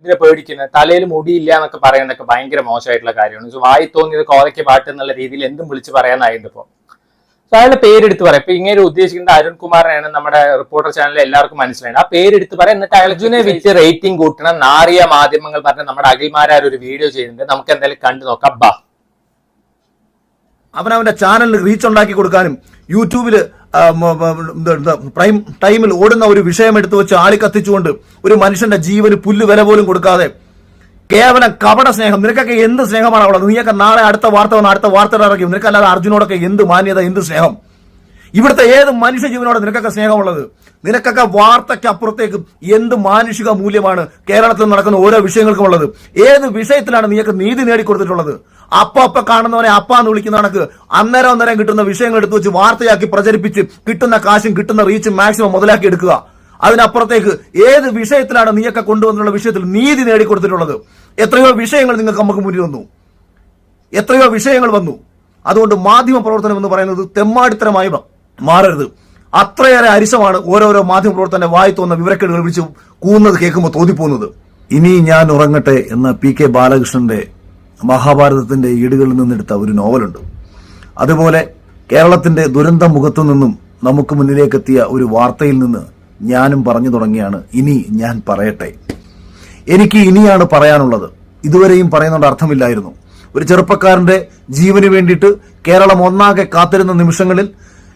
ഇതിനെ പേടിക്കുന്നത്. തലയിൽ മുടിയില്ല എന്നൊക്കെ പറയുന്നതൊക്കെ ഭയങ്കര മോശമായിട്ടുള്ള കാര്യമാണ്. സോ വായി തോന്നിയത് കോതയ്ക്ക് പാട്ട് എന്നുള്ള രീതിയിൽ എന്തും വിളിച്ച് പറയാനായിരുന്നു ഇപ്പോൾ സോ അയാളുടെ പേരെടുത്ത് പറയാം. ഇപ്പൊ ഇങ്ങനെ ഉദ്ദേശിക്കുന്ന അരുൺ കുമാറിനെയാണ് നമ്മുടെ റിപ്പോർട്ടർ ചാനലിൽ എല്ലാവർക്കും മനസ്സിലായത്. ആ പേരെടുത്ത് പറയാം. എന്നിട്ട് അർജുനെ വിറ്റ് റേറ്റിംഗ് കൂട്ടണം. നാറിയ മാധ്യമങ്ങൾ പറഞ്ഞ നമ്മുടെ അഖിൽമാരാർ ഒരു വീഡിയോ ചെയ്യുന്നുണ്ട്. നമുക്ക് എന്തായാലും കണ്ടു നോക്കാം. ബാ. അവന്റെ ചാനലിൽ റീച്ച് ഉണ്ടാക്കി കൊടുക്കാനും യൂട്യൂബിൽ പ്രൈം ടൈമിൽ ഓടുന്ന ഒരു വിഷയം എടുത്തു വെച്ച് ആളി കത്തിച്ചുകൊണ്ട് ഒരു മനുഷ്യന്റെ ജീവന് പുല്ല് വില പോലും കൊടുക്കാതെ കേവലം കപട സ്നേഹം. നിനക്കൊക്കെ എന്ത് സ്നേഹമാണ് അവിടെ? നീയൊക്കെ നാളെ അടുത്ത വാർത്ത വന്ന് അടുത്ത വാർത്ത ഇറക്കി. നിനക്കല്ലാതെ അർജുനോടൊക്കെ എന്ത് മാന്യത എന്ത് സ്നേഹം? ഇവിടുത്തെ ഏത് മനുഷ്യ ജീവനോട് നിനക്കൊക്കെ സ്നേഹമുള്ളത്? നിനക്കൊക്കെ വാർത്തയ്ക്ക് അപ്പുറത്തേക്ക് എന്ത് മാനുഷിക മൂല്യമാണ് കേരളത്തിൽ നടക്കുന്ന ഓരോ വിഷയങ്ങൾക്കും ഉള്ളത്? ഏത് വിഷയത്തിലാണ് നീയൊക്കെ നീതി നേടിക്കൊടുത്തിട്ടുള്ളത്? അപ്പ അപ്പ കാണുന്നവനെ അപ്പ എന്ന് വിളിക്കുന്ന കണക്ക് അന്നേരം അന്നേരം കിട്ടുന്ന വിഷയങ്ങൾ എടുത്തു വെച്ച് വാർത്തയാക്കി പ്രചരിപ്പിച്ച് കിട്ടുന്ന കാശും കിട്ടുന്ന റീച്ചും മാക്സിമം മുതലാക്കി എടുക്കുക. അതിനപ്പുറത്തേക്ക് ഏത് വിഷയത്തിലാണ് നീയൊക്കെ കൊണ്ടുവന്നുള്ള വിഷയത്തിൽ നീതി നേടിക്കൊടുത്തിട്ടുള്ളത്? എത്രയോ വിഷയങ്ങൾ നിങ്ങൾക്ക് നമുക്ക് മുന്നിൽ വന്നു. എത്രയോ വിഷയങ്ങൾ വന്നു. അതുകൊണ്ട് മാധ്യമ പ്രവർത്തനം എന്ന് പറയുന്നത് തെമ്മാടിത്തരമായി മാറരുത്. അത്രയേറെ അരിശമാണ് ഓരോരോ മാധ്യമ പ്രവർത്തന വായി തോന്നുന്ന വിവരക്കേടുകൾ വിളിച്ച് കൂന്നത് കേൾക്കുമ്പോൾ തോന്നിപ്പോകുന്നത്. ഇനി ഞാൻ ഉറങ്ങട്ടെ എന്ന പി കെ ബാലകൃഷ്ണന്റെ മഹാഭാരതത്തിന്റെ ഈടുകളിൽ നിന്നെടുത്ത ഒരു നോവലുണ്ട്. അതുപോലെ കേരളത്തിന്റെ ദുരന്ത മുഖത്തു നിന്നും നമുക്ക് മുന്നിലേക്കെത്തിയ ഒരു വാർത്തയിൽ നിന്ന് ഞാനും പറഞ്ഞു തുടങ്ങിയാണ്. ഇനി ഞാൻ പറയട്ടെ. എനിക്ക് ഇനിയാണ് പറയാനുള്ളത്. ഇതുവരെയും പറയുന്നതുകൊണ്ട് അർത്ഥമില്ലായിരുന്നു. ഒരു ചെറുപ്പക്കാരന്റെ ജീവന് വേണ്ടിയിട്ട് കേരളം ഒന്നാകെ കാത്തിരുന്ന നിമിഷങ്ങളിൽ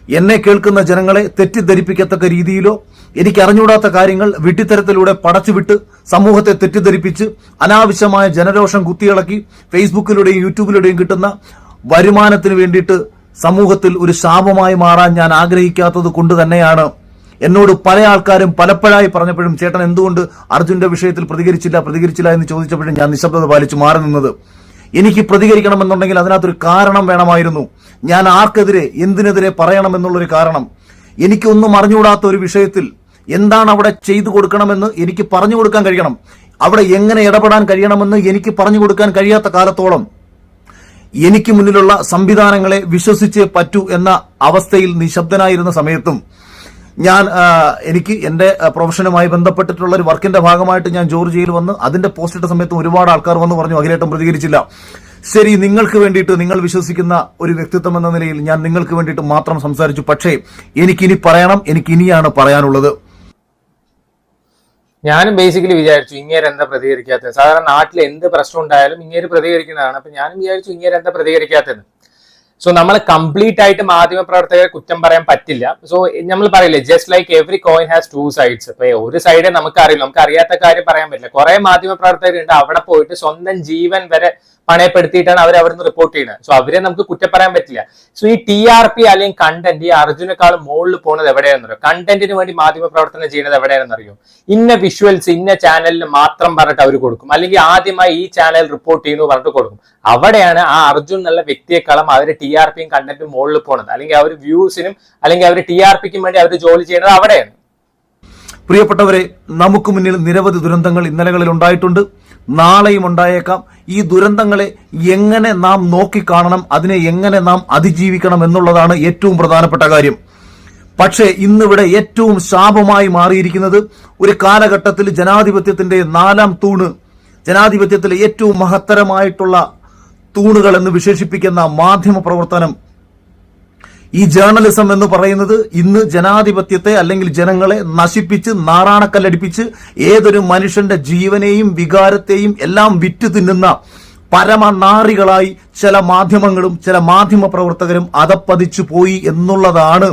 എന്നെ കേൾക്കുന്ന ജനങ്ങളെ തെറ്റിദ്ധരിപ്പിക്കത്തക്ക രീതിയിലോ എനിക്ക് അറിഞ്ഞൂടാത്ത കാര്യങ്ങൾ വിട്ടിത്തരത്തിലൂടെ പടച്ചുവിട്ട് സമൂഹത്തെ തെറ്റിദ്ധരിപ്പിച്ച് അനാവശ്യമായ ജനരോഷം കുത്തിയിളക്കി ഫേസ്ബുക്കിലൂടെയും യൂട്യൂബിലൂടെയും കിട്ടുന്ന വരുമാനത്തിന് വേണ്ടിയിട്ട് സമൂഹത്തിൽ ഒരു ശാപമായി മാറാൻ ഞാൻ ആഗ്രഹിക്കാത്തത് കൊണ്ട് തന്നെയാണ്. എന്നോട് പല ആൾക്കാരും പലപ്പോഴായി പറഞ്ഞപ്പോഴും ചേട്ടൻ എന്തുകൊണ്ട് അർജുന്റെ വിഷയത്തിൽ പ്രതികരിച്ചില്ല പ്രതികരിച്ചില്ല എന്ന് ചോദിച്ചപ്പോഴും ഞാൻ നിശബ്ദത പാലിച്ചു മാറി നിന്നത്. എനിക്ക് പ്രതികരിക്കണമെന്നുണ്ടെങ്കിൽ അതിനകത്തൊരു കാരണം വേണമായിരുന്നു. ഞാൻ ആർക്കെതിരെ എന്തിനെതിരെ പറയണമെന്നുള്ളൊരു കാരണം. എനിക്കൊന്നും അറിഞ്ഞുകൂടാത്ത ഒരു വിഷയത്തിൽ എന്താണ് അവിടെ ചെയ്തു കൊടുക്കണമെന്ന് എനിക്ക് പറഞ്ഞു കൊടുക്കാൻ കഴിയണം. അവിടെ എങ്ങനെ ഇടപെടാൻ കഴിയണമെന്ന് എനിക്ക് പറഞ്ഞു കൊടുക്കാൻ കഴിയാത്ത കാലത്തോളം എനിക്ക് മുന്നിലുള്ള സംവിധാനങ്ങളെ വിശ്വസിച്ച് പറ്റൂ എന്ന അവസ്ഥയിൽ നിശബ്ദനായിരുന്ന സമയത്തും ഞാൻ എനിക്ക് എന്റെ പ്രൊഫഷനുമായി ബന്ധപ്പെട്ടിട്ടുള്ള ഒരു വർക്കിന്റെ ഭാഗമായിട്ട് ഞാൻ ജോർജിയയിൽ വന്ന് അതിന്റെ പോസ്റ്റ് ഇട്ട സമയത്ത് ഒരുപാട് ആൾക്കാർ വന്ന് പറഞ്ഞു അഖിലേട്ടം പ്രതികരിച്ചില്ല. ശരി നിങ്ങൾക്ക് വേണ്ടിയിട്ട് നിങ്ങൾ വിശ്വസിക്കുന്ന ഒരു വ്യക്തിത്വം എന്ന നിലയിൽ ഞാൻ നിങ്ങൾക്ക് വേണ്ടിയിട്ട് മാത്രം സംസാരിച്ചു. പക്ഷേ എനിക്കിനി പറയണം എനിക്കിനിയാണ് പറയാനുള്ളത്. ഞാനും ബേസിക്കലി വിചാരിച്ചു ഇങ്ങേര് എന്താ പ്രതികരിക്കാത്തത്? സാധാരണ നാട്ടിൽ എന്ത് പ്രശ്നം ഉണ്ടായാലും ഇങ്ങേര് പ്രതികരിക്കുന്നതാണ്. അപ്പൊ ഞാനും വിചാരിച്ചു ഇങ്ങേര് എന്താ പ്രതികരിക്കാത്തത് സോ നമ്മൾ കംപ്ലീറ്റ് ആയിട്ട് മാധ്യമ പ്രവർത്തകരെ കുറ്റം പറയാൻ പറ്റില്ല. സോ നമ്മൾ പറയില്ലേ just like every coin has two sides ഇപ്പൊ ഒരു സൈഡേ നമുക്ക് അറിയില്ല നമുക്ക് അറിയാത്ത കാര്യം പറയാൻ പറ്റില്ല. കുറെ മാധ്യമ പ്രവർത്തകരുണ്ട് അവിടെ പോയിട്ട് സ്വന്തം ജീവൻ വരെ പണയപ്പെടുത്തിയിട്ടാണ് അവർ അവിടുന്ന് റിപ്പോർട്ട് ചെയ്യുന്നത്. സോ അവരെ നമുക്ക് കുറ്റം പറയാൻ പറ്റില്ല. സോ ഈ ടി ആർ പി അല്ലെങ്കിൽ കണ്ടന്റ് ഈ അർജുനേക്കാളും മുകളിൽ പോകുന്നത് എവിടെയാണെന്നറിയോ കണ്ടന്റിന് വേണ്ടി മാധ്യമ പ്രവർത്തനം ചെയ്യുന്നത് എവിടെയാണെന്നറിയോ ഇന്ന വിഷ്വൽസ് ഇന്ന ചാനലിന് മാത്രം പറഞ്ഞിട്ട് അവർ കൊടുക്കും. അല്ലെങ്കിൽ ആദ്യമായി ഈ ചാനൽ റിപ്പോർട്ട് ചെയ്യുന്നു പറഞ്ഞിട്ട് കൊടുക്കും. അവിടെയാണ് ആ അർജുൻ എന്നുള്ള വ്യക്തിയെക്കാളും അവർ ടി ആർ പിയും കണ്ടന്റും മുകളിൽ പോണത്. അല്ലെങ്കിൽ അവർ വ്യൂസിനും അല്ലെങ്കിൽ അവർ ടി ആർ പിക്കും വേണ്ടി അവർ ജോലി ചെയ്യുന്നത് അവിടെയാണ്. പ്രിയപ്പെട്ടവരെ നമുക്ക് മുന്നിൽ നിരവധി ദുരന്തങ്ങൾ ഇന്നലകളിൽ ഉണ്ടായിട്ടുണ്ട്. നാളെയും ഉണ്ടായേക്കാം. ഈ ദുരന്തങ്ങളെ എങ്ങനെ നാം നോക്കിക്കാണണം അതിനെ എങ്ങനെ നാം അതിജീവിക്കണം എന്നുള്ളതാണ് ഏറ്റവും പ്രധാനപ്പെട്ട കാര്യം. പക്ഷേ ഇന്നിവിടെ ഏറ്റവും ശാപമായി മാറിയിരിക്കുന്നത് ഒരു കാലഘട്ടത്തിൽ ജനാധിപത്യത്തിന്റെ നാലാം തൂണ് ജനാധിപത്യത്തിലെ ഏറ്റവും മഹത്തരമായിട്ടുള്ള തൂണുകൾ എന്ന് വിശേഷിപ്പിക്കുന്ന മാധ്യമ പ്രവർത്തനം ഈ ജേർണലിസം എന്ന് പറയുന്നത് ഇന്ന് ജനാധിപത്യത്തെ അല്ലെങ്കിൽ ജനങ്ങളെ നശിപ്പിച്ച് നാറാണക്കല്ലടിപ്പിച്ച് ഏതൊരു മനുഷ്യന്റെ ജീവനെയും വികാരത്തെയും എല്ലാം വിറ്റു തിന്നുന്ന പരമനാറികളായി ചില മാധ്യമങ്ങളും ചില മാധ്യമ പ്രവർത്തകരും അതപ്പതിച്ചു പോയി എന്നുള്ളതാണ്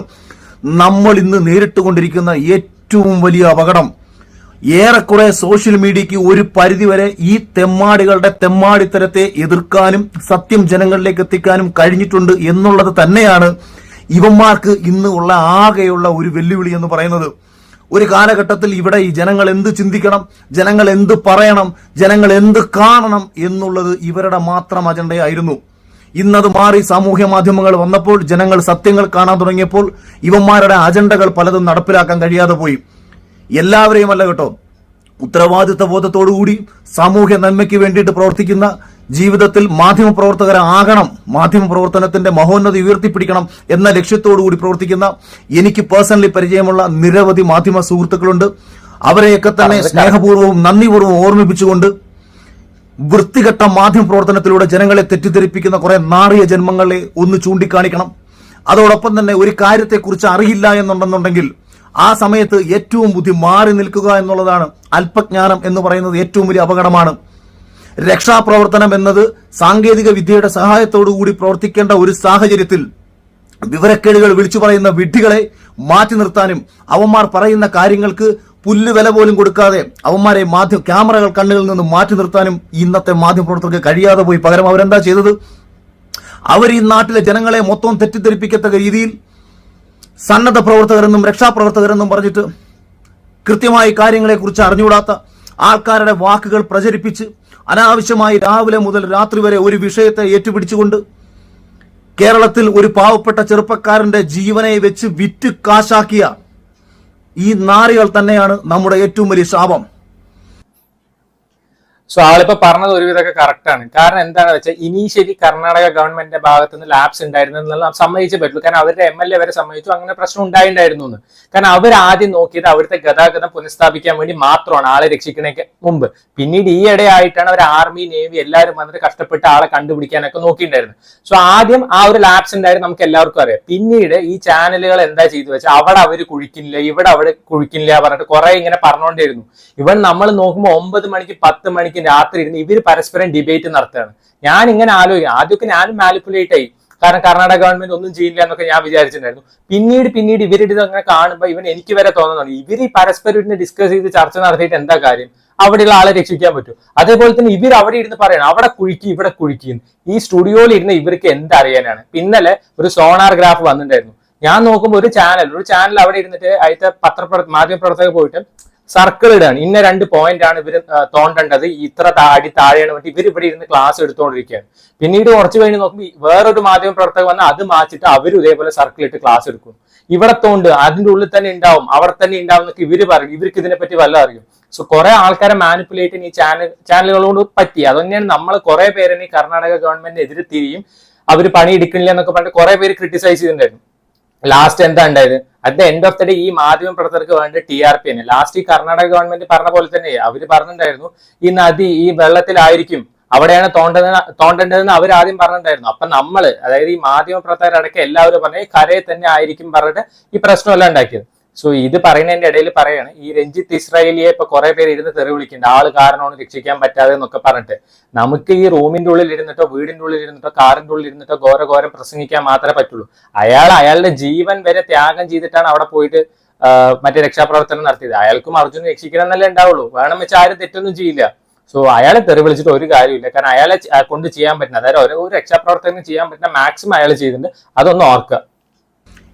നമ്മൾ ഇന്ന് നേരിട്ടുകൊണ്ടിരിക്കുന്ന ഏറ്റവും വലിയ അപകടം. ഏറെക്കുറെ സോഷ്യൽ മീഡിയയ്ക്ക് ഒരു പരിധിവരെ ഈ തെമ്മാടികളുടെ തെമ്മാടിത്തരത്തെ എതിർക്കാനും സത്യം ജനങ്ങളിലേക്ക് എത്തിക്കാനും കഴിഞ്ഞിട്ടുണ്ട് എന്നുള്ളത് തന്നെയാണ് ഇവന്മാർക്ക് ഇന്ന് ഉള്ള ആകെയുള്ള ഒരു വെല്ലുവിളി എന്ന് പറയുന്നത് ഒരു കാലഘട്ടത്തിൽ ഇവിടെ ഈ ജനങ്ങൾ എന്ത് ചിന്തിക്കണം ജനങ്ങൾ എന്ത് പറയണം ജനങ്ങൾ എന്ത് കാണണം എന്നുള്ളത് ഇവരുടെ മാത്രം അജണ്ടയായിരുന്നു. ഇന്നത് മാറി സാമൂഹ്യ മാധ്യമങ്ങൾ വന്നപ്പോൾ ജനങ്ങൾ സത്യങ്ങൾ കാണാൻ തുടങ്ങിയപ്പോൾ ഇവന്മാരുടെ അജണ്ടകൾ പലതും നടപ്പിലാക്കാൻ കഴിയാതെ പോയി. എല്ലാവരെയും അല്ല കേട്ടോ ഉത്തരവാദിത്ത ബോധത്തോടുകൂടി സാമൂഹ്യ നന്മയ്ക്ക് വേണ്ടിയിട്ട് പ്രവർത്തിക്കുന്ന ജീവിതത്തിൽ മാധ്യമ പ്രവർത്തകരാകണം മാധ്യമ പ്രവർത്തനത്തിന്റെ മഹോന്നതി ഉയർത്തിപ്പിടിക്കണം എന്ന ലക്ഷ്യത്തോടുകൂടി പ്രവർത്തിക്കുന്ന എനിക്ക് പേഴ്സണലി പരിചയമുള്ള നിരവധി മാധ്യമ സുഹൃത്തുക്കളുണ്ട്. അവരെയൊക്കെ തന്നെ സ്നേഹപൂർവവും നന്ദിപൂർവം ഓർമ്മിപ്പിച്ചുകൊണ്ട് വൃത്തികെട്ട മാധ്യമ പ്രവർത്തനത്തിലൂടെ ജനങ്ങളെ തെറ്റിദ്ധരിപ്പിക്കുന്ന കുറെ നാറിയ ജന്മങ്ങളെ ഒന്ന് ചൂണ്ടിക്കാണിക്കണം. അതോടൊപ്പം തന്നെ ഒരു കാര്യത്തെക്കുറിച്ച് അറിയില്ല എന്നുണ്ടെന്നുണ്ടെങ്കിൽ ആ സമയത്ത് ഏറ്റവും ബുദ്ധി മാറി നിൽക്കുക എന്നുള്ളതാണ് അല്പജ്ഞാനം എന്ന് പറയുന്നത് ഏറ്റവും വലിയ അപകടമാണ്. രക്ഷാപ്രവർത്തനം എന്നത് സാങ്കേതിക വിദ്യയുടെ സഹായത്തോടു കൂടി പ്രവർത്തിക്കേണ്ട ഒരു സാഹചര്യത്തിൽ വിവരക്കേടുകൾ വിളിച്ചു പറയുന്ന വിഡ്ഢികളെ മാറ്റി നിർത്താനും അവന്മാർ പറയുന്ന കാര്യങ്ങൾക്ക് പുല്ല് വില പോലും കൊടുക്കാതെ അവന്മാരെ മാധ്യമ ക്യാമറകൾ കണ്ണുകളിൽ നിന്ന് മാറ്റി നിർത്താനും ഇന്നത്തെ മാധ്യമപ്രവർത്തകർക്ക് കഴിയാതെ പോയി. പകരം അവരെന്താ ചെയ്തത്? അവർ ഈ നാട്ടിലെ ജനങ്ങളെ മൊത്തം തെറ്റിദ്ധരിപ്പിക്കത്തക്ക രീതിയിൽ സന്നദ്ധ പ്രവർത്തകരെന്നും രക്ഷാപ്രവർത്തകരെന്നും പറഞ്ഞിട്ട് കൃത്യമായി കാര്യങ്ങളെക്കുറിച്ച് അറിഞ്ഞുകൂടാത്ത ആൾക്കാരുടെ വാക്കുകൾ പ്രചരിപ്പിച്ച് അനാവശ്യമായി രാവിലെ മുതൽ രാത്രി വരെ ഒരു വിഷയത്തെ ഏറ്റുപിടിച്ചുകൊണ്ട് കേരളത്തിൽ ഒരു പാവപ്പെട്ട ചെറുപ്പക്കാരന്റെ ജീവനെ വെച്ച് വിറ്റ് കാശാക്കിയ ഈ നാറികൾ തന്നെയാണ് നമ്മുടെ ഏറ്റവും വലിയ ശാപം. സോ ആളിപ്പോ പറഞ്ഞത് ഒരുവിധമൊക്കെ കറക്റ്റ് ആണ്. കാരണം എന്താണെന്ന് വെച്ചാൽ ഇനീഷ്യലി കർണാടക ഗവൺമെന്റിന്റെ ഭാഗത്ത് നിന്ന് ലാബ്സ് ഉണ്ടായിരുന്നു എന്നുള്ളത് നാം സമ്മതിച്ചേ പറ്റുള്ളൂ. കാരണം അവരുടെ എം എൽ എ വരെ സമ്മതിച്ചു. അങ്ങനെ പ്രശ്നം ഉണ്ടായിണ്ടായിരുന്നു എന്ന് കാരണം അവർ ആദ്യം നോക്കിയത് അവിടുത്തെ ഗതാഗതം പുനഃസ്ഥാപിക്കാൻ വേണ്ടി മാത്രമാണ് ആളെ രക്ഷിക്കണേക്ക് മുമ്പ്. പിന്നീട് ഈ ഇടയായിട്ടാണ് അവർ ആർമി നേവി എല്ലാവരും വന്നിട്ട് കഷ്ടപ്പെട്ട് ആളെ കണ്ടുപിടിക്കാനൊക്കെ നോക്കിയിട്ടുണ്ടായിരുന്നു സോ ആദ്യം ആ ഒരു ലാബ്സ് ഉണ്ടായിരുന്നു നമുക്ക് എല്ലാവർക്കും അറിയാം. പിന്നീട് ഈ ചാനലുകൾ എന്താ ചെയ്തു വെച്ചാൽ അവിടെ അവർ കുഴിക്കില്ല ഇവിടെ അവിടെ കുഴിക്കില്ല പറഞ്ഞിട്ട് കുറെ ഇങ്ങനെ പറഞ്ഞുകൊണ്ടിരുന്നു ഇവൻ നമ്മൾ നോക്കുമ്പോൾ ഒമ്പത് മണിക്ക് പത്ത് മണിക്ക് രാത്രി ഇരുന്ന് ഇവർ പരസ്പരം ഡിബേറ്റ് നടത്തുകയാണ്. ഞാൻ ഇങ്ങനെ ആലോചിക്കും ആദ്യമൊക്കെ ഞാൻ മാനിപ്പുലേറ്റ് ആയി. കാരണം കർണാടക ഗവൺമെന്റ് ഒന്നും ചെയ്യില്ല എന്നൊക്കെ ഞാൻ വിചാരിച്ചിട്ടുണ്ടായിരുന്നു. പിന്നീട് പിന്നീട് ഇവരുടെ അങ്ങനെ കാണുമ്പോൾ ഇവൻ എനിക്ക് വരെ തോന്നുന്നുണ്ട്. ഇവർ ഈ പരസ്പരം ഇരുന്ന് ഡിസ്കസ് ചെയ്ത് ചർച്ച നടത്തിയിട്ട് എന്താ കാര്യം? അവിടെയുള്ള ആളെ രക്ഷിക്കാൻ പറ്റും അതേപോലെ തന്നെ ഇവർ അവിടെ ഇരുന്ന് പറയണം. അവിടെ കുഴിക്കി ഇവിടെ കുഴിക്കും ഈ സ്റ്റുഡിയോയിൽ ഇരുന്ന് ഇവർക്ക് എന്തറിയാനാണ് ഇന്നലെ ഒരു സോണാർ ഗ്രാഫ് വന്നിട്ടുണ്ടായിരുന്നു. ഞാൻ നോക്കുമ്പോൾ ഒരു ചാനൽ ഒരു ചാനൽ അവിടെ ഇരുന്നിട്ട് അതിന്റെ പത്രപ്ര മാധ്യമപ്രവർത്തകർ പോയിട്ട് സർക്കിൾ ഇടാണ്. ഇന്ന രണ്ട് പോയിന്റ് ആണ് ഇവർ തോണ്ടേണ്ടത്. ഇത്ര താടി താഴെയാണ് വേണ്ടി ഇവർ ഇവിടെ ഇരുന്ന് ക്ലാസ് എടുത്തുകൊണ്ടിരിക്കുകയാണ് പിന്നീട് കുറച്ച് കഴിഞ്ഞ് നോക്കുമ്പോൾ വേറൊരു മാധ്യമ പ്രവർത്തകർ വന്ന് അത് മാച്ചിട്ട് അവരും ഇതേപോലെ സർക്കിൾ ഇട്ട് ക്ലാസ് എടുക്കും. ഇവിടെ തോണ്ട് അതിന്റെ ഉള്ളിൽ തന്നെ ഉണ്ടാവും അവർ തന്നെ ഉണ്ടാവും എന്നൊക്കെ ഇവർ പറയും. ഇവർക്ക് ഇതിനെപ്പറ്റി വല്ല അറിയും. സോ കുറെ ആൾക്കാരെ മാനിപ്പുലേറ്റ് ഈ ചാനൽ ചാനലുകളോട് പറ്റി. അത് തന്നെയാണ് നമ്മൾ കുറെ പേരെ കർണാടക ഗവൺമെന്റിന് എതിരെ തിരിയും. അവർ പണിയെടുക്കണില്ല എന്നൊക്കെ പറഞ്ഞിട്ട് കുറെ പേര് ക്രിട്ടിസൈസ് ചെയ്തിട്ടുണ്ടായിരുന്നു. ലാസ്റ്റ് എന്താ ഉണ്ടായത്? At the end of the day ഈ മാധ്യമ പ്രവർത്തകർക്ക് വേണ്ടി ടി ആർ പി തന്നെ ലാസ്റ്റ് ഈ കർണാടക ഗവൺമെന്റ് പറഞ്ഞ പോലെ തന്നെ അവർ പറഞ്ഞിട്ടുണ്ടായിരുന്നു ഈ നദി ഈ വെള്ളത്തിലായിരിക്കും. അവിടെയാണ് തോണ്ടത് തോണ്ടേണ്ടതെന്ന് അവർ ആദ്യം പറഞ്ഞിട്ടുണ്ടായിരുന്നു. അപ്പൊ നമ്മൾ അതായത് ഈ മാധ്യമ പ്രവർത്തകരടക്കം എല്ലാവരും പറഞ്ഞ ഈ കരയിൽ തന്നെ ആയിരിക്കും പറഞ്ഞിട്ട് ഈ പ്രശ്നമെല്ലാം ഉണ്ടാക്കിയത്. സോ ഇത് പറയുന്നതിന്റെ ഇടയിൽ പറയാണ് ഈ രഞ്ജിത്ത് ഇസ്രായേലിയെ ഇപ്പൊ കുറെ പേര് ഇരുന്ന് തെറി വിളിക്കുന്നുണ്ട്. ആൾ കാരണമാണ് രക്ഷിക്കാൻ പറ്റാതെ എന്നൊക്കെ പറഞ്ഞിട്ട്. നമുക്ക് ഈ റൂമിന്റെ ഉള്ളിൽ ഇരുന്നിട്ടോ വീടിന്റെ ഉള്ളിൽ ഇരുന്നിട്ടോ കാറിന്റെ ഉള്ളിൽ ഇരുന്നിട്ടോ ഘോര ഘോരം പ്രസംഗിക്കാൻ മാത്രമേ പറ്റുള്ളൂ. അയാൾ അയാളുടെ ജീവൻ വരെ ത്യാഗം ചെയ്തിട്ടാണ് അവിടെ പോയിട്ട് മറ്റേ രക്ഷാപ്രവർത്തനം നടത്തിയത്. അയാൾക്കും അർജുൻ രക്ഷിക്കണം എന്നല്ലേ ഉണ്ടാവുള്ളൂ. വേണം വെച്ചാൽ ആരും തെറ്റൊന്നും ചെയ്യില്ല. സോ അയാളെ തെറി വിളിച്ചിട്ട് ഒരു കാര്യമില്ല കാരണം അയാളെ കൊണ്ട് ചെയ്യാൻ പറ്റുന്ന അതായത് ഓരോ ഒരു രക്ഷാപ്രവർത്തനം ചെയ്യാൻ പറ്റുന്ന മാക്സിമം അയാൾ ചെയ്തിട്ടുണ്ട്. അതൊന്നും ഓർക്കുക.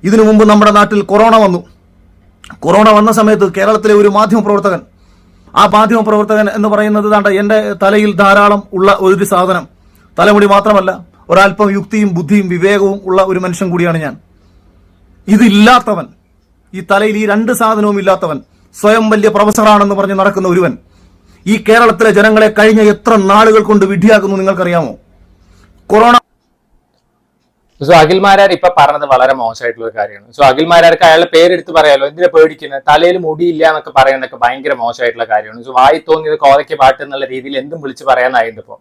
ഇതിനു മുമ്പ് നമ്മുടെ നാട്ടിൽ കൊറോണ വന്നു. കൊറോണ വന്ന സമയത്ത് കേരളത്തിലെ ഒരു മാധ്യമപ്രവർത്തകൻ ആ മാധ്യമപ്രവർത്തകൻ എന്ന് പറയുന്നത് താണ്ട എന്റെ തലയിൽ ധാരാളം ഉള്ള ഒരു സാധനം. തലമുടി മാത്രമല്ല ഒരല്പം യുക്തിയും ബുദ്ധിയും വിവേകവും ഉള്ള ഒരു മനുഷ്യൻ കൂടിയാണ് ഞാൻ. ഇതില്ലാത്തവൻ ഈ തലയിൽ ഈ രണ്ട് സാധനവും ഇല്ലാത്തവൻ സ്വയം വലിയ പ്രൊഫസറാണെന്ന് പറഞ്ഞ് നടക്കുന്ന ഒരുവൻ ഈ കേരളത്തിലെ ജനങ്ങളെ കഴിഞ്ഞ എത്ര നാളുകൾ കൊണ്ട് വിഡ്ഢിയാക്കുന്നു നിങ്ങൾക്കറിയാമോ? കൊറോണ സോ അഖിൽ മാരാർ ഇപ്പൊ പറഞ്ഞത് വളരെ മോശമായിട്ടുള്ള ഒരു കാര്യമാണ്. സോ അഖിൽ മാരാർക്ക് അയാളുടെ പേരെടുത്ത് പറയാലോ എന്തിനാ പേടിക്കുന്നത് തലയിൽ മുടിയില്ല എന്നൊക്കെ പറയുന്നതൊക്കെ ഭയങ്കര മോശമായിട്ടുള്ള കാര്യമാണ്. സോ വായി തോന്നിയത് കോതയ്ക്ക് പാട്ട് എന്നുള്ള രീതിയിൽ എന്തും വിളിച്ച് പറയാനായിരുന്നു ഇപ്പോൾ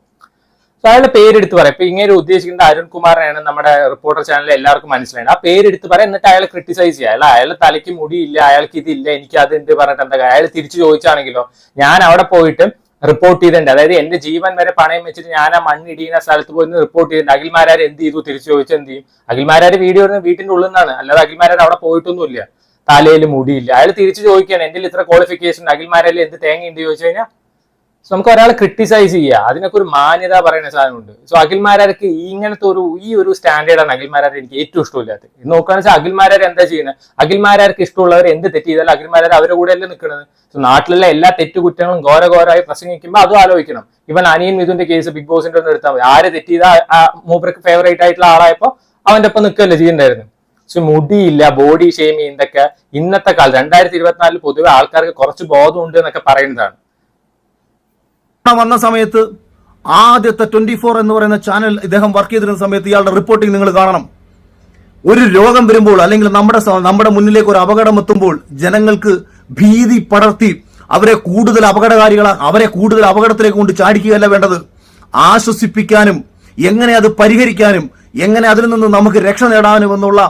സോ അയാളുടെ പേരെടുത്ത് പറയാം. ഇപ്പൊ ഇങ്ങനെ ഉദ്ദേശിക്കുന്ന അരുൺ കുമാറിനെയാണ് നമ്മുടെ റിപ്പോർട്ടർ ചാനലിൽ എല്ലാവർക്കും മനസ്സിലായത്. ആ പേരെടുത്ത് പറയാം എന്നിട്ട് അയാളെ ക്രിട്ടിസൈസ് ചെയ്യുക അയാൾ അയാളുടെ തലയ്ക്ക് മുടിയില്ല അയാൾക്ക് ഇതില്ല എനിക്ക് അത് എന്ത് പറഞ്ഞിട്ട് എന്താ? അയാൾ തിരിച്ചു ചോദിച്ചാണെങ്കിലോ ഞാൻ അവിടെ പോയിട്ട് റിപ്പോർട്ട് ചെയ്തിട്ടുണ്ട്. അതായത് എന്റെ ജീവൻ വരെ പണയം വെച്ചിട്ട് ഞാൻ ആ മണ്ണിടിയുന്ന സ്ഥലത്ത് പോയി റിപ്പോർട്ട് ചെയ്തിട്ടുണ്ട്. അഖിൽമാരാർ എന്ത് ചെയ്തു? തിരിച്ചു ചോദിച്ചു എന്ത് ചെയ്യും? അഖിൽമാരാർ വീഡിയോ വീട്ടിന്റെ ഉള്ളിൽ നിന്നാണ് അല്ലാതെ അഖിൽമാരാർ അവിടെ പോയിട്ടൊന്നുമില്ല. തലയിൽ മുടിയില്ല. അയാൾ തിരിച്ചു ചോദിക്കുകയാണ് എന്റെ ഇത്ര ക്വാളിഫിക്കേഷൻ അഖിൽമാരിൽ എന്ത് തേങ്ങ ഉണ്ട് ചോദിച്ചു കഴിഞ്ഞാൽ സോ നമുക്ക് ഒരാളെ ക്രിട്ടിസൈസ് ചെയ്യുക അതിനൊക്കെ ഒരു മാന്യത പറയുന്ന സാധനമുണ്ട്. സോ അഖിൽമാരാർക്ക് ഇങ്ങനത്തെ ഒരു ഈ ഒരു സ്റ്റാൻഡേർഡാണ് അഖിൽമാരാർ എനിക്ക് ഏറ്റവും ഇഷ്ടമില്ലാത്തത്. ഇത് നോക്കുകയാണെന്ന് വെച്ചാൽ അഖിൽമാരാർ എന്താ ചെയ്യുന്നത്? അഖിൽമാരാർക്ക് ഇഷ്ടമുള്ളവർ എന്ത് തെറ്റ് ചെയ്താലും അഖിൽമാരാർ അവരുടെ കൂടെ അല്ലേ നിൽക്കുന്നത്. സോ നാട്ടിലുള്ള എല്ലാ തെറ്റുകുറ്റങ്ങളും ഘോരഘോരമായി പ്രസംഗിക്കുമ്പോൾ അതും ആലോചിക്കണം. ഇവൻ അനിയൻ മിഥുന്റെ കേസ് ബിഗ് ബോസിന്റെ ഒന്ന് എടുത്താൽ മതി ആര് തെറ്റ് ചെയ്താൽ മൂപ്പർക്ക് ഫേവറേറ്റ് ആയിട്ടുള്ള ആളായപ്പോൾ അവന്റെ ഒപ്പം നിൽക്കുകയല്ലേ ചെയ്യേണ്ടായിരുന്നു. സോ മുടിയില്ല ബോഡി ഷെയിം ഇതൊക്കെ ഇന്നത്തെ കാലം രണ്ടായിരത്തി ഇരുപത്തിനാലിൽ പൊതുവെ ആൾക്കാർക്ക് കുറച്ച് ബോധമുണ്ട് എന്നൊക്കെ പറയുന്നതാണ്. വന്ന സമയത്ത് ആദ്യത്തെ ട്വന്റി ഫോർ എന്ന് പറയുന്ന ചാനൽ ഇദ്ദേഹം വർക്ക് ചെയ്തിരുന്ന സമയത്ത് ഇയാളുടെ റിപ്പോർട്ടിംഗ് നിങ്ങൾ കാണണം. ഒരു രോഗം വരുമ്പോൾ അല്ലെങ്കിൽ നമ്മുടെ നമ്മുടെ മുന്നിലേക്ക് ഒരു അപകടം എത്തുമ്പോൾ ജനങ്ങൾക്ക് ഭീതി പടർത്തി അവരെ കൂടുതൽ അപകടകാരികളാ അവരെ കൂടുതൽ അപകടത്തിലേക്ക് കൊണ്ട് ചാടിക്കുകയല്ല വേണ്ടത്. ആശ്വസിപ്പിക്കാനും എങ്ങനെ അത് പരിഹരിക്കാനും എങ്ങനെ അതിൽ നിന്ന് നമുക്ക് രക്ഷ നേടാനും എന്നുള്ള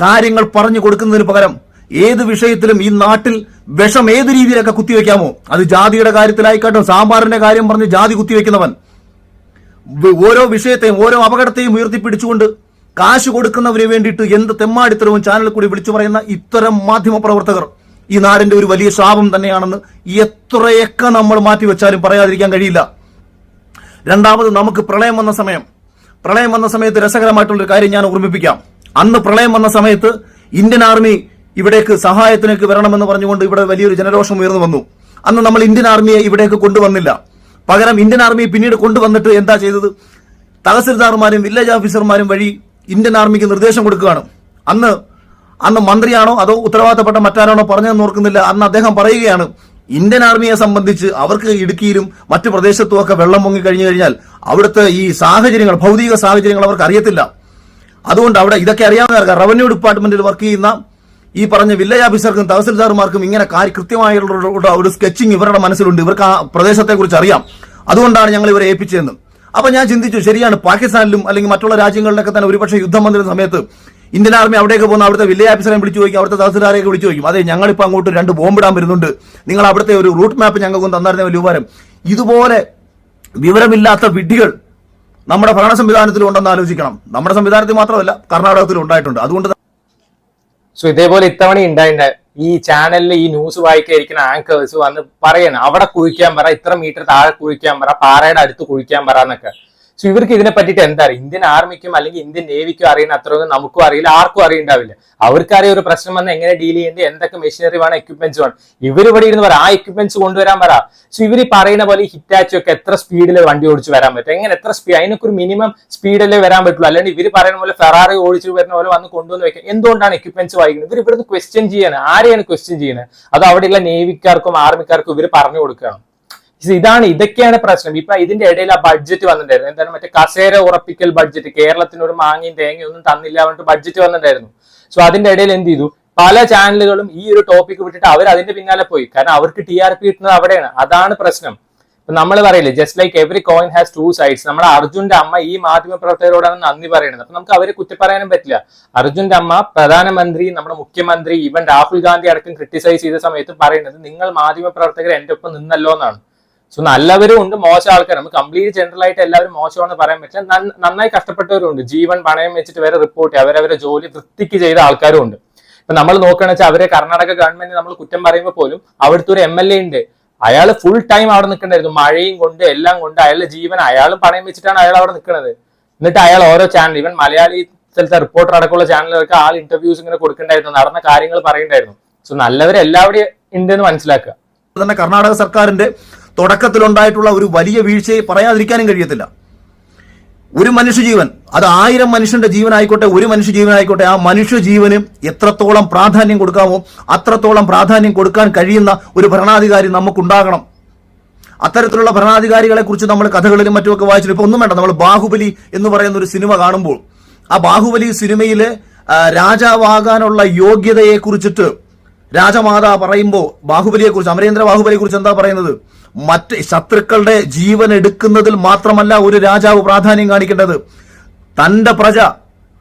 കാര്യങ്ങൾ പറഞ്ഞു കൊടുക്കുന്നതിന് പകരം ഏത് വിഷയത്തിലും ഈ നാട്ടിൽ വിഷം ഏത് രീതിയിലൊക്കെ കുത്തിവെക്കാമോ? അത് ജാതിയുടെ കാര്യത്തിലായിക്കാട്ടും സാമ്പാറിന്റെ കാര്യം പറഞ്ഞ് ജാതി കുത്തിവെക്കുന്നവൻ. ഓരോ വിഷയത്തെയും ഓരോ അപകടത്തെയും ഉയർത്തിപ്പിടിച്ചുകൊണ്ട് കാശ് കൊടുക്കുന്നവരെ വേണ്ടിയിട്ട് എന്ത് തെമ്മാടിത്തരവും ചാനലിൽ കൂടി വിളിച്ചു പറയുന്ന ഇത്തരം മാധ്യമ പ്രവർത്തകർ. ഈ നാടിന്റെ ഒരു വലിയ ശാപം തന്നെയാണെന്ന് എത്രയൊക്കെ നമ്മൾ മാറ്റിവെച്ചാലും പറയാതിരിക്കാൻ കഴിയില്ല. രണ്ടാമത് നമുക്ക് പ്രളയം വന്ന സമയം. പ്രളയം വന്ന സമയത്ത് രസകരമായിട്ടുള്ളൊരു കാര്യം ഞാൻ ഓർമ്മിപ്പിക്കാം. അന്ന് പ്രളയം വന്ന സമയത്ത് ഇന്ത്യൻ ആർമി ഇവിടേക്ക് സഹായത്തിനേക്ക് വരണമെന്ന് പറഞ്ഞുകൊണ്ട് ഇവിടെ വലിയൊരു ജനരോഷം ഉയർന്നു വന്നു. അന്ന് നമ്മൾ ഇന്ത്യൻ ആർമിയെ ഇവിടേക്ക് കൊണ്ടുവന്നില്ല. പകരം ഇന്ത്യൻ ആർമിയെ പിന്നീട് കൊണ്ടുവന്നിട്ട് എന്താ ചെയ്തത്? തഹസിൽദാർമാരും വില്ലേജ് ഓഫീസർമാരും വഴി ഇന്ത്യൻ ആർമിക്ക് നിർദ്ദേശം കൊടുക്കുകയാണ്. അന്ന് അന്ന് മന്ത്രിയാണോ അതോ ഉത്തരവാദിത്തപ്പെട്ട മറ്റാരാണോ പറഞ്ഞതെന്ന് ഓർക്കുന്നില്ല. അന്ന് അദ്ദേഹം പറയുകയാണ് ഇന്ത്യൻ ആർമിയെ സംബന്ധിച്ച് അവർക്ക് ഇടുക്കിയിലും മറ്റു പ്രദേശത്തും ഒക്കെ വെള്ളം പൊങ്ങി കഴിഞ്ഞു കഴിഞ്ഞാൽ അവിടുത്തെ ഈ സാഹചര്യങ്ങൾ ഭൗതിക സാഹചര്യങ്ങൾ അവർക്ക് അറിയത്തില്ല. അതുകൊണ്ട് അവിടെ ഇതൊക്കെ അറിയാവുന്ന റവന്യൂ ഡിപ്പാർട്ട്മെന്റിൽ വർക്ക് ചെയ്യുന്ന ഈ പറഞ്ഞ വില്ലേജ് ഓഫീസർക്കും തഹസിൽദാർമാർക്കും ഇങ്ങനെ കാര്യ- കൃത്യമായുള്ള ഒരു സ്കെച്ചിങ് ഇവരുടെ മനസ്സിലുണ്ട്. ഇവർക്ക് ആ പ്രദേശത്തെ കുറിച്ച് അറിയാം. അതുകൊണ്ടാണ് ഞങ്ങൾ ഇവരെ ഏൽപ്പിച്ചതെന്ന്. അപ്പൊ ഞാൻ ചിന്തിച്ചു ശരിയാണ് പാകിസ്ഥാനിലും അല്ലെങ്കിൽ മറ്റുള്ള രാജ്യങ്ങളിലൊക്കെ തന്നെ ഒരുപക്ഷെ യുദ്ധം വന്നിരുന്ന സമയത്ത് ഇന്ത്യൻ ആർമി അവിടേക്ക് പോകുന്ന അവിടുത്തെ വില്ലേജ് ഓഫീസറെ വിളിച്ചു ചോദിക്കും അവിടുത്തെ തഹസിൽദാരെയൊക്കെ വിളിച്ചു ചോദിക്കും. അതെ ഞങ്ങളിപ്പോൾ അങ്ങോട്ട് രണ്ട് ബോംബിടാൻ വരുന്നുണ്ട്. നിങ്ങൾ അവിടുത്തെ ഒരു റൂട്ട് മാപ്പ് ഞങ്ങൾക്ക് തന്നായിരുന്ന വലിയ ഉപകാരം. ഇതുപോലെ വിവരമില്ലാത്ത വിഡ്ഢികൾ നമ്മുടെ ഭരണ സംവിധാനത്തിലുണ്ടെന്ന് ആലോചിക്കണം. നമ്മുടെ സംവിധാനത്തിൽ മാത്രമല്ല കർണാടകത്തിലും ഉണ്ടായിട്ടുണ്ട്. അതുകൊണ്ട് സോ ഇതേപോലെ ഇത്തവണ ഉണ്ടായിട്ടുണ്ട് ഈ ചാനലിൽ ഈ ന്യൂസ് വായിക്കാതിരിക്കുന്ന ആങ്കേഴ്സ് വന്ന് പറയണം അവിടെ കുഴിക്കാൻ പറ ഇത്ര മീറ്റർ താഴെ കുഴിക്കാൻ പറ പാറയുടെ അടുത്ത് കുഴിക്കാൻ പറ എന്നൊക്കെ. സോ ഇവർക്ക് ഇതിനെ പറ്റിയിട്ട് എന്താ അറിയാം? ഇന്ത്യൻ ആർമിക്കും അല്ലെങ്കിൽ ഇന്ത്യൻ നേവിക്കും അറിയുന്ന അത്രയൊന്നും നമുക്കും അറിയില്ല ആർക്കും അറിയണ്ടാവില്ല. അവർക്കറിയ ഒരു പ്രശ്നം വന്ന് എങ്ങനെ ഡീൽ ചെയ്യേണ്ടത് എന്തൊക്കെ മെഷീനറി വേണം എക്യുപ്മെന്റ്സ് വേണം. ഇവർ ഇവിടെ ഇരുന്ന് പറ ആ എക്യുപ്മെന്റ്സ് കൊണ്ടുവരാൻ പറ. സോ ഇവർ പറയുന്ന പോലെ ഹിറ്റാച്ചി ഒക്കെ എത്ര സ്പീഡിൽ വണ്ടി ഓടിച്ച് വരാൻ പറ്റും? എങ്ങനെ എത്ര സ്പീഡ് അതിനൊക്കെ ഒരു മിനിമം സ്പീഡിലേ വരാൻ പറ്റുള്ളൂ. അല്ലെങ്കിൽ ഇവർ പറയുന്ന പോലെ ഫെറാറി ഓടിച്ച് വരുന്ന പോലെ വന്ന് കൊണ്ടുവന്ന് വെക്കാം എന്തുകൊണ്ടാണ് എക്യുപ്മെന്റ്സ് വായിക്കുന്നത് ഇവർ ഇവിടുന്ന് ക്വസ്റ്റ്യൻ ചെയ്യാൻ ആരെയാണ് ക്വസ്റ്റ്യൻ ചെയ്യുന്നത് അത് അവിടെയുള്ള നേവിക്കാർക്കും ആർമിക്കാർക്കും ഇവർ പറഞ്ഞു കൊടുക്കണം ഇത് ഇതാണ് ഇതൊക്കെയാണ് പ്രശ്നം. ഇപ്പൊ ഇതിന്റെ ഇടയിൽ ആ ബഡ്ജറ്റ് വന്നിട്ടുണ്ടായിരുന്നു. എന്താണ് മറ്റേ കസേര ഉറപ്പിക്കൽ ബഡ്ജറ്റ് കേരളത്തിന് ഒരു മാങ്ങയും തേങ്ങയും ഒന്നും തന്നില്ല പറഞ്ഞിട്ട് ബഡ്ജറ്റ് വന്നിട്ടുണ്ടായിരുന്നു. സോ അതിന്റെ ഇടയിൽ എന്ത് ചെയ്തു? പല ചാനലുകളും ഈ ഒരു ടോപ്പിക് വിട്ടിട്ട് അവർ അതിന്റെ പിന്നാലെ പോയി. കാരണം അവർക്ക് ടി ആർ പി കിട്ടുന്നത് അവിടെയാണ്. അതാണ് പ്രശ്നം. നമ്മൾ പറയില്ലേ just like every coin has two sides നമ്മുടെ അർജുന്റെ അമ്മ ഈ മാധ്യമ പ്രവർത്തകരോടാണ് നന്ദി പറയുന്നത് അപ്പൊ നമുക്ക് അവരെ കുറ്റം പറയാനും പറ്റില്ല. അർജുന്റെ അമ്മ പ്രധാനമന്ത്രി നമ്മുടെ മുഖ്യമന്ത്രി ഈവൻ രാഹുൽ ഗാന്ധി അടക്കം ക്രിട്ടിസൈസ് ചെയ്ത സമയത്ത് പറയുന്നത് നിങ്ങൾ മാധ്യമ പ്രവർത്തകർ എന്റെ ഒപ്പം നിന്നല്ലോ എന്നാണ്. സോ നല്ലവരും ഉണ്ട് മോശം ആൾക്കാർ നമുക്ക് കംപ്ലീറ്റ് ജനറൽ ആയിട്ട് എല്ലാവരും മോശമാണെന്ന് പറയാൻ പറ്റില്ല. നന്ന- നന്നായി കഷ്ടപ്പെട്ടവരും ഉണ്ട്. ജീവൻ പണയം വെച്ചിട്ട് വരെ റിപ്പോർട്ട് ചെയ്യും. അവരവരെ ജോലി വൃത്തിക്ക് ചെയ്ത ആൾക്കാരും ഉണ്ട്. ഇപ്പൊ നമ്മൾ നോക്കുകയാണെന്ന് വെച്ചാൽ അവരെ കർണാടക ഗവൺമെന്റ് നമ്മൾ കുറ്റം പറയുമ്പോൾ പോലും അവിടുത്തെ ഒരു എം എൽ എ ഉണ്ട്. അയാൾ ഫുൾ ടൈം അവിടെ നിൽക്കണ്ടായിരുന്നു. മഴയും കൊണ്ട് എല്ലാം കൊണ്ട് അയാളുടെ ജീവൻ അയാളും പണയം വെച്ചിട്ടാണ് അയാൾ അവിടെ നിൽക്കുന്നത് എന്നിട്ട് അയാൾ ഓരോ ചാനൽ ഇവൻ മലയാളി സ്ഥലത്തെ റിപ്പോർട്ടർ അടക്കമുള്ള ചാനലുകൾക്ക് ആൾ ഇന്റർവ്യൂസ് ഇങ്ങനെ കൊടുക്കണ്ടായിരുന്നു. നടന്ന കാര്യങ്ങൾ പറയണ്ടായിരുന്നു സോ നല്ലവരെല്ലാവരും ഉണ്ടെന്ന് മനസ്സിലാക്കുക. തന്നെ കർണാടക സർക്കാരിന്റെ തുടക്കത്തിലുണ്ടായിട്ടുള്ള ഒരു വലിയ വീഴ്ചയെ പറയാതിരിക്കാനും കഴിയത്തില്ല. ഒരു മനുഷ്യജീവൻ അത് ആയിരം മനുഷ്യന്റെ ജീവനായിക്കോട്ടെ ഒരു മനുഷ്യജീവനായിക്കോട്ടെ ആ മനുഷ്യജീവന് എത്രത്തോളം പ്രാധാന്യം കൊടുക്കാമോ അത്രത്തോളം പ്രാധാന്യം കൊടുക്കാൻ കഴിയുന്ന ഒരു ഭരണാധികാരി നമുക്കുണ്ടാകണം. അത്തരത്തിലുള്ള ഭരണാധികാരികളെ കുറിച്ച് നമ്മൾ കഥകളിലും മറ്റുമൊക്കെ വായിച്ചിട്ട് ഇപ്പൊ ഒന്നും വേണ്ട. നമ്മൾ ബാഹുബലി എന്ന് പറയുന്ന ഒരു സിനിമ കാണുമ്പോൾ ആ ബാഹുബലി സിനിമയിലെ രാജാവാകാനുള്ള യോഗ്യതയെ കുറിച്ചിട്ട് രാജമാത പറയുമ്പോൾ ബാഹുബലിയെ കുറിച്ച് അമരേന്ദ്ര ബാഹുബലിയെ കുറിച്ച് എന്താ പറയുന്നത്? മറ്റ് ശത്രുക്കളുടെ ജീവൻ എടുക്കുന്നതിൽ മാത്രമല്ല ഒരു രാജാവ് പ്രാധാന്യം കാണിക്കേണ്ടത്. തന്റെ പ്രജ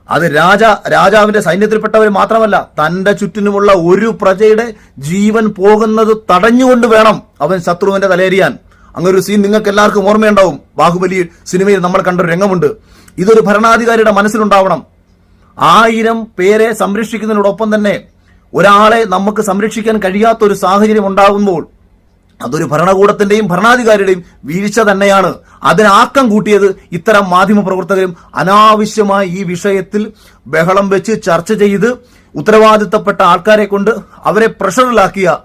അത് രാജ രാജാവിന്റെ സൈന്യത്തിൽപ്പെട്ടവർ മാത്രമല്ല തന്റെ ചുറ്റിനുമുള്ള ഒരു പ്രജയുടെ ജീവൻ പോകുന്നത് തടഞ്ഞുകൊണ്ട് വേണം അവൻ ശത്രുവിന്റെ തലേരിയാൻ അങ്ങനെ ഒരു സീൻ നിങ്ങൾക്ക് എല്ലാവർക്കും ഓർമ്മയുണ്ടാവും. ബാഹുബലി സിനിമയിൽ നമ്മൾ കണ്ടൊരു രംഗമുണ്ട്. ഇതൊരു ഭരണാധികാരിയുടെ മനസ്സിലുണ്ടാവണം. ആയിരം പേരെ സംരക്ഷിക്കുന്നതിനോടൊപ്പം തന്നെ ഒരാളെ നമുക്ക് സംരക്ഷിക്കാൻ കഴിയാത്ത ഒരു സാഹചര്യം ഉണ്ടാകുമ്പോൾ അതൊരു ഭരണകൂടത്തിന്റെയും ഭരണാധികാരിയുടെയും വീഴ്ച തന്നെയാണ്. അതിനാക്കം കൂട്ടിയത് ഇത്തരം മാധ്യമ പ്രവർത്തകരും അനാവശ്യമായി ഈ വിഷയത്തിൽ ബഹളം വെച്ച് ചർച്ച ചെയ്ത് ഉത്തരവാദിത്തപ്പെട്ട ആൾക്കാരെ കൊണ്ട് അവരെ പ്രഷറിലാക്കിയ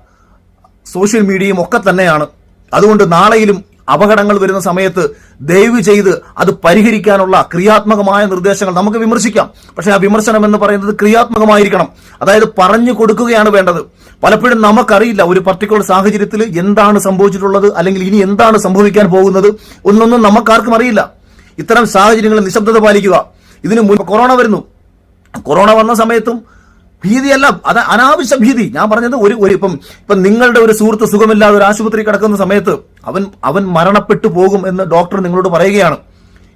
സോഷ്യൽ മീഡിയയും ഒക്കെ തന്നെയാണ്. അതുകൊണ്ട് നാളെയിലും അപകടങ്ങൾ വരുന്ന സമയത്ത് ദയവ് ചെയ്ത് അത് പരിഹരിക്കാനുള്ള ക്രിയാത്മകമായ നിർദ്ദേശങ്ങൾ നമുക്ക് വിമർശിക്കാം. പക്ഷേ ആ വിമർശനം എന്ന് പറയുന്നത് ക്രിയാത്മകമായിരിക്കണം. അതായത് പറഞ്ഞു കൊടുക്കുകയാണ് വേണ്ടത്. പലപ്പോഴും നമുക്കറിയില്ല ഒരു പർട്ടിക്കുലർ സാഹചര്യത്തിൽ എന്താണ് സംഭവിച്ചിട്ടുള്ളത് അല്ലെങ്കിൽ ഇനി എന്താണ് സംഭവിക്കാൻ പോകുന്നത് ഒന്നൊന്നും നമുക്കാർക്കും അറിയില്ല. ഇത്തരം സാഹചര്യങ്ങളിൽ നിശബ്ദത പാലിക്കുക. ഇതിനു മുൻപ് കൊറോണ വരുന്നു. കൊറോണ വന്ന സമയത്തും ഭീതിയല്ല അത് അനാവശ്യ ഭീതി. ഞാൻ പറഞ്ഞത് ഒരു ഒരു ഇപ്പം ഇപ്പം നിങ്ങളുടെ ഒരു സുഹൃത്ത് സുഖമില്ലാതെ ഒരു ആശുപത്രി കിടക്കുന്ന സമയത്ത് അവൻ അവൻ മരണപ്പെട്ടു പോകും എന്ന് ഡോക്ടർ നിങ്ങളോട് പറയുകയാണ്.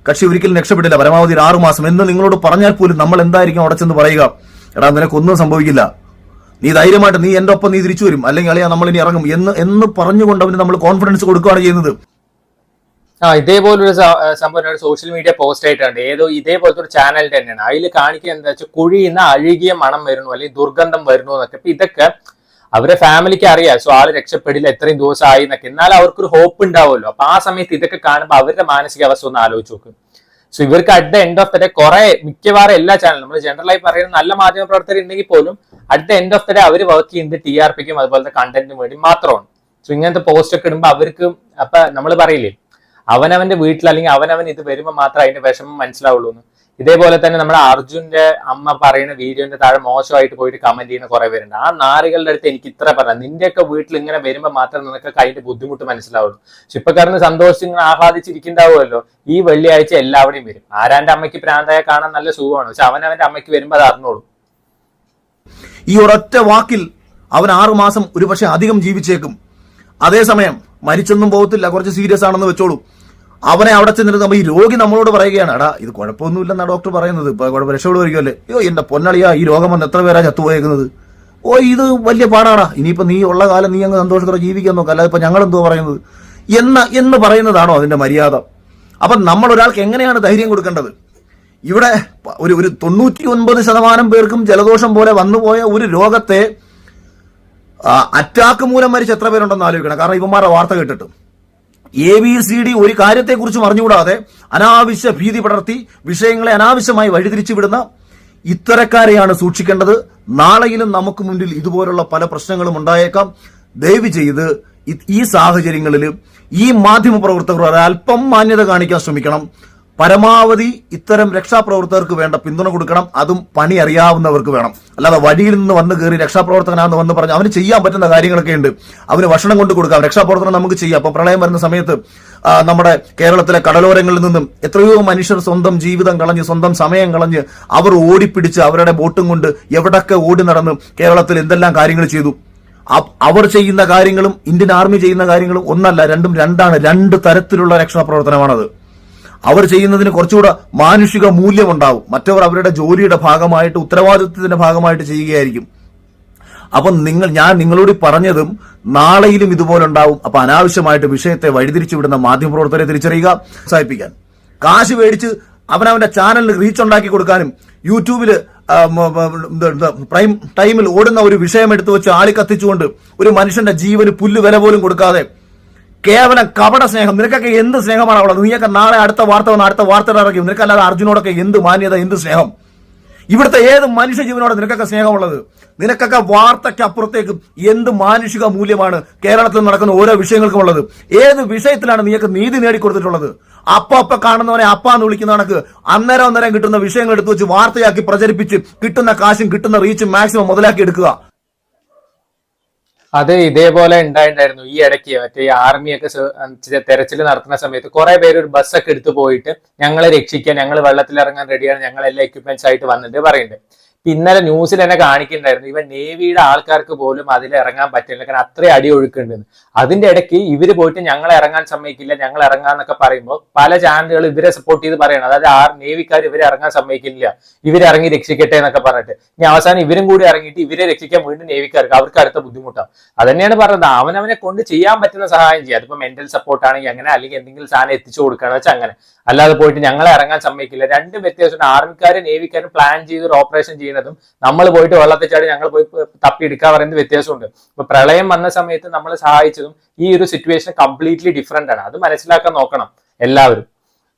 കക്ഷി ഒരിക്കലും രക്ഷപ്പെട്ടില്ല. പരമാവധി ഒരു മാസം എന്ന് നിങ്ങളോട് പറഞ്ഞാൽ പോലും നമ്മൾ എന്തായിരിക്കും അവിടെ ചെന്ന് പറയുക? എടാ നിനക്കൊന്നും സംഭവിക്കില്ല. നീ ധൈര്യമായിട്ട് നീ എന്റെ ഒപ്പം നീ തിരിച്ചു വരും. അല്ലെങ്കിൽ അളിയാ നമ്മൾ ഇനി ഇറങ്ങും എന്ന് എന്ന് പറഞ്ഞുകൊണ്ട് അവന് നമ്മൾ കോൺഫിഡൻസ് കൊടുക്കുകയാണ് ചെയ്യുന്നത്. ആ ഇതേപോലൊരു സംഭവം ഒരു സോഷ്യൽ മീഡിയ പോസ്റ്റ് ആയിട്ടുണ്ട്. ഏതോ ഇതേപോലത്തെ ഒരു ചാനൽ തന്നെയാണ്. അതിൽ കാണിക്കുക എന്താ വെച്ചാൽ കുഴിയുന്ന അഴുകിയ മണം വരുന്നു അല്ലെങ്കിൽ ദുർഗന്ധം വരുന്നു എന്നൊക്കെ. അപ്പൊ ഇതൊക്കെ അവരെ ഫാമിലിക്ക് അറിയാം. സോ ആൾ രക്ഷപ്പെടില്ല എത്രയും ആയി എന്നൊക്കെ. എന്നാൽ അവർക്കൊരു ഹോപ്പ് ഉണ്ടാവുമല്ലോ. അപ്പൊ ആ സമയത്ത് ഇതൊക്കെ കാണുമ്പോൾ അവരുടെ മാനസികാവസ്ഥ ഒന്ന് ആലോചിച്ച് നോക്ക്. സോ ഇവർക്ക് at the end of the day കുറെ മിക്കവാറും എല്ലാ ചാനലും നമ്മൾ ജനറലായി പറയുന്ന നല്ല മാധ്യമ പ്രവർത്തകർ ഉണ്ടെങ്കിൽ പോലും at the end of the day our work ചെയ്യുന്നത് ടി ആർ പിക്കും അതുപോലത്തെ കണ്ടന്റിനും വേണ്ടി മാത്രമാണ്. സോ ഇങ്ങനത്തെ പോസ്റ്റ് ഒക്കെ ഇടുമ്പോൾ അവർക്ക് അപ്പൊ നമ്മൾ പറയില്ലേ അവനവന്റെ വീട്ടിൽ അല്ലെങ്കിൽ അവനവൻ ഇത് വരുമ്പോൾ മാത്രം അതിന്റെ വിഷമം മനസ്സിലാവുള്ളൂ ഇതേപോലെ തന്നെ നമ്മുടെ അർജുന്റെ അമ്മ പറയുന്ന വീഡിയോന്റെ താഴെ മോശമായിട്ട് പോയിട്ട് കമന്റ് ചെയ്യുന്ന കുറെ പേരുണ്ട്. ആ നാറികളുടെ അടുത്ത് എനിക്ക് ഇത്ര പറയാം. നിന്റെയൊക്കെ വീട്ടിൽ ഇങ്ങനെ വരുമ്പോൾ മാത്രം നിനക്ക് അതിന്റെ ബുദ്ധിമുട്ട് മനസ്സിലാവുള്ളൂ. ശിപ്പക്കാരന് സന്തോഷിച്ച് ഇങ്ങനെ ആഹ്ലാദിച്ചിരിക്കുന്നുണ്ടാവുമല്ലോ. ഈ വെള്ളിയാഴ്ച എല്ലാവരുടെയും വരും. ആരാന്റെ അമ്മയ്ക്ക് പ്രാന്തായ കാണാൻ നല്ല സുഖമാണ്. പക്ഷെ അവനവന്റെ അമ്മയ്ക്ക് വരുമ്പോൾ അത് അറിഞ്ഞോളൂ. ഈ ഒരൊറ്റ വാക്കിൽ അവൻ ആറുമാസം ഒരുപക്ഷെ അധികം ജീവിച്ചേക്കും. അതേസമയം മരിച്ചൊന്നും പോകത്തില്ല. കുറച്ച് സീരിയസ് ആണെന്ന് വെച്ചോളൂ. അവനെ അവിടെ ചെന്നിട്ട് നമ്മൾ ഈ രോഗി നമ്മളോട് പറയുകയാണ് എടാ ഇത് കുഴപ്പമൊന്നുമില്ലെന്നാ ഡോക്ടർ പറയുന്നത്. ഇപ്പൊ കുഴപ്പം വരികയല്ലേ അയ്യോ എന്റെ പൊന്നളിയാ ഈ രോഗം വന്ന് എത്ര പേരാ ചത്തുപോയേക്കുന്നത്? ഓ ഇത് വലിയ പാടാടാ. ഇനിയിപ്പോ നീ ഉള്ള കാലം നീ അങ്ങ് സന്തോഷത്തോടെ ജീവിക്കാൻ നോക്കാം. അല്ലാതെ ഇപ്പൊ ഞങ്ങൾ എന്തോ പറയുന്നത്? എന്ന എന്ന് പറയുന്നതാണോ അതിന്റെ മര്യാദ? അപ്പൊ നമ്മൾ ഒരാൾക്ക് എങ്ങനെയാണ് ധൈര്യം കൊടുക്കേണ്ടത്? ഇവിടെ ഒരു ഒരു തൊണ്ണൂറ്റി ഒൻപത് ശതമാനം പേർക്കും ജലദോഷം പോലെ വന്നുപോയ ഒരു രോഗത്തെ അറ്റാക്ക് മൂലം മരിച്ച എത്ര പേരുണ്ടെന്ന് ആലോചിക്കണം. കാരണം ഇവന്മാരുടെ വാർത്ത കേട്ടിട്ട്. എ ബി സി ഡി ഒരു കാര്യത്തെക്കുറിച്ചും അറിഞ്ഞുകൂടാതെ അനാവശ്യ ഭീതി പടർത്തി വിഷയങ്ങളെ അനാവശ്യമായി വഴിതിരിച്ചു വിടുന്ന ഇത്തരക്കാരെയാണ് സൂക്ഷിക്കേണ്ടത്. നാളെയിലും നമുക്ക് മുന്നിൽ ഇതുപോലുള്ള പല പ്രശ്നങ്ങളും ഉണ്ടായേക്കാം. ദയവ് ചെയ്ത് ഈ സാഹചര്യങ്ങളിൽ ഈ മാധ്യമ പ്രവർത്തകർ ഒരല്പം മാന്യത കാണിക്കാൻ ശ്രമിക്കണം. പരമാവധി ഇത്തരം രക്ഷാപ്രവർത്തകർക്ക് വേണ്ട പിന്തുണ കൊടുക്കണം. അതും പണി അറിയാവുന്നവർക്ക് വേണം. അല്ലാതെ വഴിയിൽ നിന്ന് വന്ന് കയറി രക്ഷാപ്രവർത്തകനാണെന്ന് വന്ന് പറഞ്ഞു അവന് ചെയ്യാൻ പറ്റുന്ന കാര്യങ്ങളൊക്കെ ഉണ്ട്. അവന് ഭക്ഷണം കൊണ്ട് കൊടുക്കാം. രക്ഷാപ്രവർത്തനം നമുക്ക് ചെയ്യാം. അപ്പൊ പ്രളയം വരുന്ന സമയത്ത് നമ്മുടെ കേരളത്തിലെ കടലോരങ്ങളിൽ നിന്നും എത്രയോ മനുഷ്യർ സ്വന്തം ജീവിതം കളഞ്ഞ് സ്വന്തം സമയം കളഞ്ഞ് അവർ ഓടിപ്പിടിച്ച് അവരുടെ ബോട്ടും കൊണ്ട് എവിടൊക്കെ ഓടി നടന്ന് കേരളത്തിൽ എന്തെല്ലാം കാര്യങ്ങൾ ചെയ്തു. അവർ ചെയ്യുന്ന കാര്യങ്ങളും ഇന്ത്യൻ ആർമി ചെയ്യുന്ന കാര്യങ്ങളും ഒന്നല്ല രണ്ടും രണ്ടാണ്. രണ്ട് തരത്തിലുള്ള രക്ഷാപ്രവർത്തനമാണത്. അവർ ചെയ്യുന്നതിന് കുറച്ചുകൂടെ മാനുഷിക മൂല്യമുണ്ടാവും. മറ്റവർ അവരുടെ ജോലിയുടെ ഭാഗമായിട്ട് ഉത്തരവാദിത്വത്തിന്റെ ഭാഗമായിട്ട് ചെയ്യുകയായിരിക്കും. അപ്പൊ നിങ്ങൾ ഞാൻ നിങ്ങളോട് പറഞ്ഞതും നാളെയിലും ഇതുപോലെ ഉണ്ടാവും. അപ്പൊ അനാവശ്യമായിട്ട് വിഷയത്തെ വഴിതിരിച്ചു വിടുന്ന മാധ്യമപ്രവർത്തകരെ തിരിച്ചറിയുക പ്രോത്സാഹിപ്പിക്കാൻ കാശ് മേടിച്ച് അവനവന്റെ ചാനലിൽ റീച്ച് ഉണ്ടാക്കി കൊടുക്കാനും എന്ത് പ്രൈം ടൈമിൽ ഓടുന്ന ഒരു വിഷയം എടുത്തു വെച്ച് ആളി കത്തിച്ചുകൊണ്ട് ഒരു മനുഷ്യന്റെ ജീവന് പുല്ല് വില പോലും കൊടുക്കാതെ കേവലം കപട സ്നേഹം. നിനക്കൊക്കെ എന്ത് സ്നേഹമാണ് അവിടെ? നീയൊക്കെ നാളെ അടുത്ത വാർത്ത വന്ന് അടുത്ത വാർത്ത ഇറക്കി നിനക്കല്ലാതെ അർജുനോടൊക്കെ എന്ത് മാന്യത എന്ത് സ്നേഹം? ഇവിടുത്തെ ഏത് മനുഷ്യജീവനോട് നിനക്കൊക്കെ സ്നേഹമുള്ളത്? നിനക്കൊക്കെ വാർത്തയ്ക്ക് അപ്പുറത്തേക്ക് എന്ത് മാനുഷിക മൂല്യമാണ് കേരളത്തിൽ നടക്കുന്ന ഓരോ വിഷയങ്ങൾക്കും ഉള്ളത്? ഏത് വിഷയത്തിലാണ് നീയൊക്കെ നീതി നേടിക്കൊടുത്തിട്ടുള്ളത്? അപ്പ അപ്പ കാണുന്നവനെ അപ്പ എന്ന് വിളിക്കുന്ന കണക്ക് അന്നേരം അന്നേരം കിട്ടുന്ന വിഷയങ്ങൾ എടുത്തു വെച്ച് വാർത്തയാക്കി പ്രചരിപ്പിച്ച് കിട്ടുന്ന കാശും കിട്ടുന്ന റീച്ചും മാക്സിമം മുതലാക്കി എടുക്കുക. അത് ഇതേപോലെ ഉണ്ടായിട്ടുണ്ടായിരുന്നു. ഈ ഇടയ്ക്ക് മറ്റേ ഈ ആർമിയൊക്കെ തെരച്ചിൽ നടത്തുന്ന സമയത്ത് കുറെ പേര് ഒരു ബസ്സൊക്കെ എടുത്തു പോയിട്ട് ഞങ്ങളെ രക്ഷിക്കാൻ ഞങ്ങൾ വെള്ളത്തിൽ ഇറങ്ങാൻ റെഡിയാണ് ഞങ്ങൾ എല്ലാ എക്യുപ്മെന്റ്സ് ആയിട്ട് വന്നിട്ട് പറയുന്നുണ്ട്. ഇന്നലെ ന്യൂസിൽ തന്നെ കാണിക്കുന്നുണ്ടായിരുന്നു. ഇവ നേവിയുടെ ആൾക്കാർക്ക് പോലും അതിൽ ഇറങ്ങാൻ പറ്റില്ല. കാരണം അത്രയും അടി ഒഴുക്കുണ്ടെന്ന് അതിന്റെ ഇടയ്ക്ക് ഇവർ പോയിട്ട് ഞങ്ങൾ ഇറങ്ങാൻ സമ്മതിക്കില്ല ഞങ്ങൾ ഇറങ്ങാന്നൊക്കെ പറയുമ്പോൾ പല ചാനലുകൾ ഇവരെ സപ്പോർട്ട് ചെയ്ത് പറയണം. അതായത് ആർ നേവിക്കാർ ഇവരെ ഇറങ്ങാൻ സമ്മതിക്കില്ല. ഇവരിറങ്ങി രക്ഷിക്കട്ടെ എന്നൊക്കെ പറഞ്ഞിട്ട്. ഇനി അവസാനം ഇവരും കൂടി ഇറങ്ങിയിട്ട് ഇവരെ രക്ഷിക്കാൻ വീണ്ടും നേവിക്കാർക്ക് അവർക്ക് അടുത്ത ബുദ്ധിമുട്ടാണ്. അതന്നെയാണ് പറഞ്ഞത്. അവനവനെ കൊണ്ട് ചെയ്യാൻ പറ്റുന്ന സഹായം ചെയ്യുക അതിപ്പോ മെന്റൽ സപ്പോർട്ട് ആണെങ്കിൽ അങ്ങനെ അല്ലെങ്കിൽ എന്തെങ്കിലും സാധനം എത്തിച്ചു കൊടുക്കുകയാണെന്ന് വെച്ചാൽ അങ്ങനെ. അല്ലാതെ പോയിട്ട് ഞങ്ങളെ ഇറങ്ങാൻ സമ്മതിക്കില്ല. രണ്ടും വ്യത്യാസമുണ്ട്. ആർമിക്കാരും നേവിക്കാരും പ്ലാൻ ചെയ്ത് ഒരു ഓപ്പറേഷൻ ചെയ്യുന്നതും നമ്മൾ പോയിട്ട് വെള്ളത്തിൽ ചാടി ഞങ്ങൾ പോയി തപ്പി എടുക്കാൻ പറയുന്നത് വ്യത്യാസമുണ്ട്. ഇപ്പൊ പ്രളയം വന്ന സമയത്ത് നമ്മൾ സഹായിച്ചതും ഈ ഒരു സിറ്റുവേഷൻ കംപ്ലീറ്റ്ലി ഡിഫറെന്റ് ആണ്. അത് മനസ്സിലാക്കാൻ നോക്കണം എല്ലാവരും.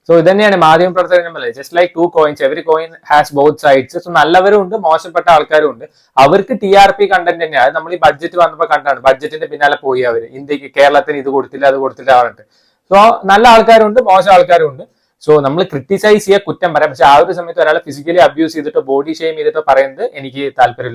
സോ ഇത് തന്നെയാണ് മാധ്യമ പ്രവർത്തകർ just like two coins every coin has both sides so നല്ലവരും ഉണ്ട് മോശപ്പെട്ട ആൾക്കാരും ഉണ്ട്. അവർക്ക് ടി ആർ പി കണ്ടന്റ് തന്നെയാണ് നമ്മൾ ഈ ബഡ്ജറ്റ് വന്നപ്പോൾ കണ്ടാണ്. ബഡ്ജറ്റിന്റെ പിന്നാലെ പോയി അവർ ഇന്ത്യയ്ക്ക് കേരളത്തിന് ഇത് കൊടുത്തില്ല അത് കൊടുത്തില്ല പറഞ്ഞിട്ട്. സോ നല്ല ആൾക്കാരുണ്ട് മോശം ആൾക്കാരും ഉണ്ട്. സോ നമ്മൾ ക്രിട്ടിസൈസ് ചെയ്യുക കുറ്റം പറയാം. പക്ഷെ ആ ഒരു സമയത്ത് ഒരാളെ ഫിസിക്കലി അബ്യൂസ് ചെയ്തിട്ടോ ബോഡി ഷെയിം ചെയ്തിട്ടോ പറയുന്നത് എനിക്ക് താല്പര്യമില്ല.